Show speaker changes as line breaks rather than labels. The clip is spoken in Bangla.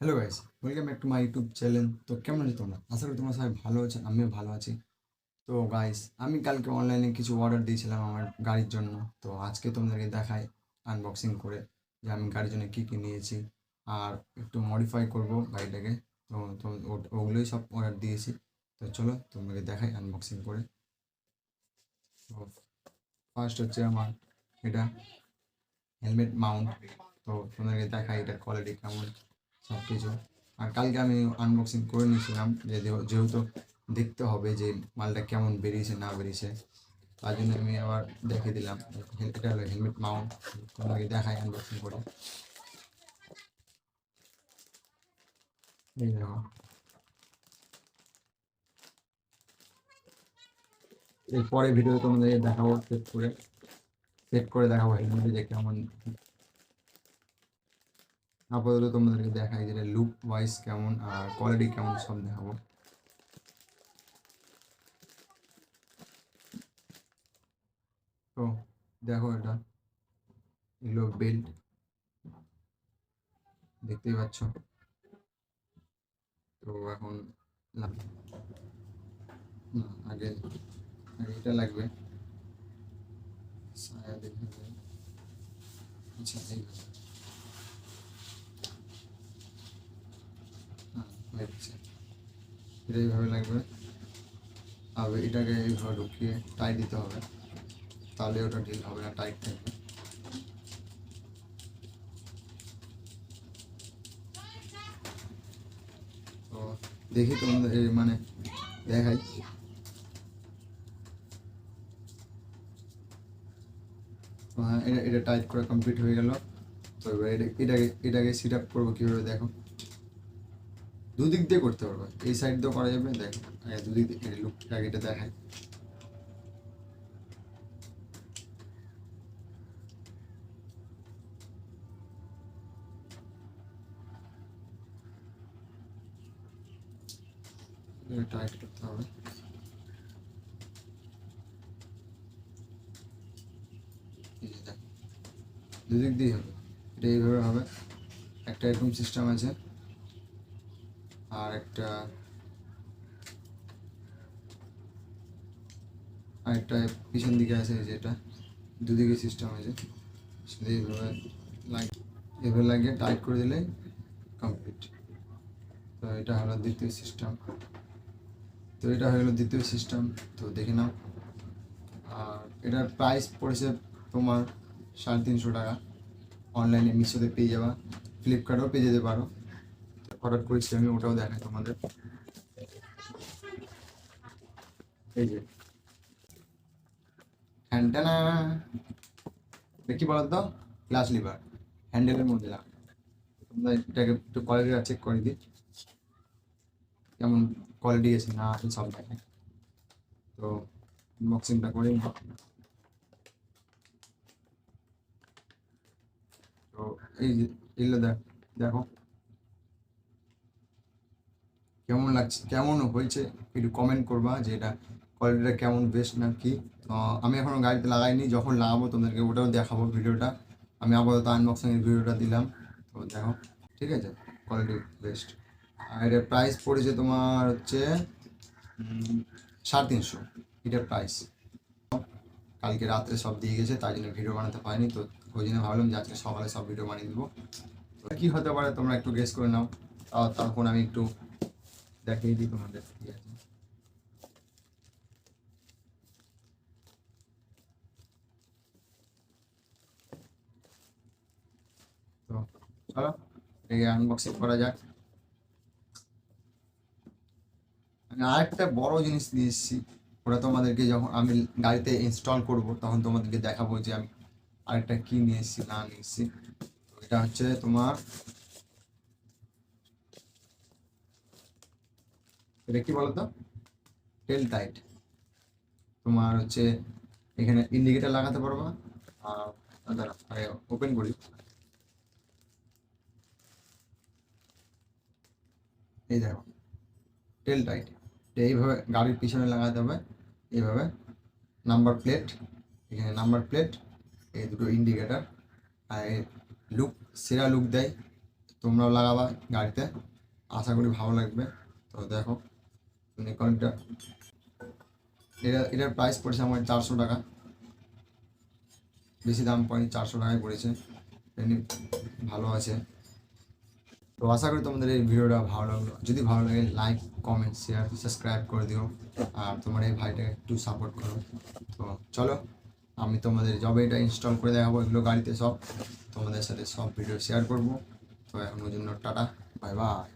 Hello guys welcome back to my YouTube channel তো কেমন আছো তোমরা? আশা করি তোমরা সবাই ভালো আছো, আমিও ভালো আছি। তো গাইস আমি কালকে অনলাইনে কিছু অর্ডার দিয়েছিলাম আমার গাড়ির জন্য। তো, আজকে তোমাদেরকে দেখাই আনবক্সিং করে যে আমি গাড়ির জন্য কী কী নিয়েছি আর একটু মডিফাই করব গাড়িটাকে। তো তো ওগুলোই সব অর্ডার দিয়েছি। তো, চলো তোমাদেরকে দেখাই আনবক্সিং করে। তো ফার্স্ট হচ্ছে আমার এটা হেলমেট মাউন্ট তো, তোমাদেরকে দেখাই এটার কোয়ালিটি কেমন। সব কিছু আর কালকে আমি আনবক্সিং করে নিয়েছিলাম, যে যেহেতু দেখতে হবে যে মালটা কেমন বেরিয়েছে, না বেরিয়েছে, তার জন্য আমি আবার দেখে দিলাম। হেল- এটা হলো হেলমেট মাউন্ট তোমাকে দেখাই আনবক্সিং করে। এরপরে ভিডিও তোমাদের দেখাবো সেট করে সেট করে দেখাবো হেলমেটে যে কেমন আপাতত তোমাদেরকে দেখাই যেটা লুক ওয়াইজ কেমন, আর কোয়ালিটি কেমন সব দেখাবো। তো দেখো এটা, এগুলো বেল্ট দেখতেই পাচ্ছ। তো এখন লাগ- না, আগে আগে এটা লাগবে। সায়া দেখে নিই। আচ্ছা এইভাবে হ্যাঁ হয়ে গেছে এটা এইভাবে লাগবে। আর এটাকে এইভাবে ঢুকিয়ে টাই দিতে হবে। তাহলে ওটা ঢিল হবে না টাইট থাকবে। তো দেখি তোমাদের মানে দেখাই। হ্যাঁ এটা এটা টাইট করে কমপ্লিট হয়ে গেল। তো এবার এটা এটাকে এটাকে সিট আপ করব কীভাবে, দেখো। দুদিক দিয়ে করতে পারবে। এই সাইড দিয়েও করা যাবে, দেখো, আগে দুদিক দিয়ে লুক আগে এটা টাইট করতে হবে। দুদিক দিয়ে হবে। এটা এইভাবে হবে। একটা এরকম সিস্টেম আছে। আর একটা আরেকটা পিছন দিকে আছে এই যেটা দুদিকে সিস্টেম আছে। সেটা এইভাবে লাগ এভাবে লাগিয়ে টাইট করে দিলে কমপ্লিট তো এটা হলো দ্বিতীয় সিস্টেম তো এটা হয়ে গেলো দ্বিতীয় সিস্টেম তো দেখে নাও। আর এটার প্রাইস পড়েছে তোমার সাড়ে তিনশো টাকা। অনলাইনে মিশোতে পেয়ে যাবা। ফ্লিপকার্টেও পেয়ে যেতে পারো। অর্ডার করেছি, আমি ওটাও দেখাই তোমাদের। এই যে। হ্যান্ডেনা দেখি বলো তো গ্লাস লিভার হ্যান্ডেলের মধ্যে তোমরা এটাকে একটু কোয়ালিটিটা চেক করে দিই। কেমন কোয়ালিটি আছে না আছে সব দেখায় তো আনবক্সিংটা করে। তো এই এগুলো দেখ, দেখো। কেমন লাগছে, কেমন হয়েছে, একটু কমেন্ট করবা যে এটা কোয়ালিটিটা কেমন বেস্ট না কি। তো, আমি এখনও গাড়িতে লাগাইনি, যখন লাগাবো তোমাদেরকে ওটাও দেখাবো ভিডিওটা। আমি আপাতত আনবক্সিং এর ভিডিওটা দিলাম, তো দেখো, ঠিক আছে কোয়ালিটি বেস্ট আর এটার প্রাইস পড়েছে তোমার হচ্ছে সাড়ে তিনশো, এটার প্রাইস কালকে রাত্রে সব দিয়ে গেছে তাই জন্য ভিডিও বানাতে পারিনি, তো ওই জন্য ভাবলাম যে আজকে সকালে সব ভিডিও বানিয়ে দেবো। কী হতে পারে তোমরা একটু গেস করে নাও তখন আমি একটু দেখিয়ে দিই তোমাদের আছে। বড় জিনিস নিয়ে তোমাদেরকে যখন আমি গাড়িতে ইনস্টল তখন তোমাদেরকে দেখাবো যে আমি আরেকটা কি নিয়ে না নিয়ে এসেছি। এটা হচ্ছে তোমার এটা কি বলতো? টেল টাইট তোমার হচ্ছে এখানে ইন্ডিকেটার লাগাতে পারবা আর ওপেন করি। এই দেখো টেল টাইট এইভাবে গাড়ির পিছনে লাগাতে হবে। এইভাবে নাম্বার প্লেট এখানে নাম্বার প্লেট এই দুটো ইন্ডিকেটার আর লুক সেরা লুক দেয়। তোমরাও লাগাবা গাড়িতে। আশা করি ভালো লাগবে। তো দেখো নিকনটা এটা এটার প্রাইস পড়েছে আমার চারশো টাকা। বেশি দাম পড়েনি চারশো টাকায় পড়েছে। এমনি ভালো আছে। তো আশা করি তোমাদের এই ভিডিওটা ভালো লাগল। যদি ভালো লাগে লাইক কমেন্ট শেয়ার সাবস্ক্রাইব করে দিও। আর তোমার এই ভাইটাকে একটু সাপোর্ট করো। তো চলো, আমি তোমাদের যবে এটা ইনস্টল করে দেখাবো এগুলো গাড়িতে সব। তোমাদের সাথে সব ভিডিও শেয়ার করব। তো এখনোর জন্য টাটা বাই বাই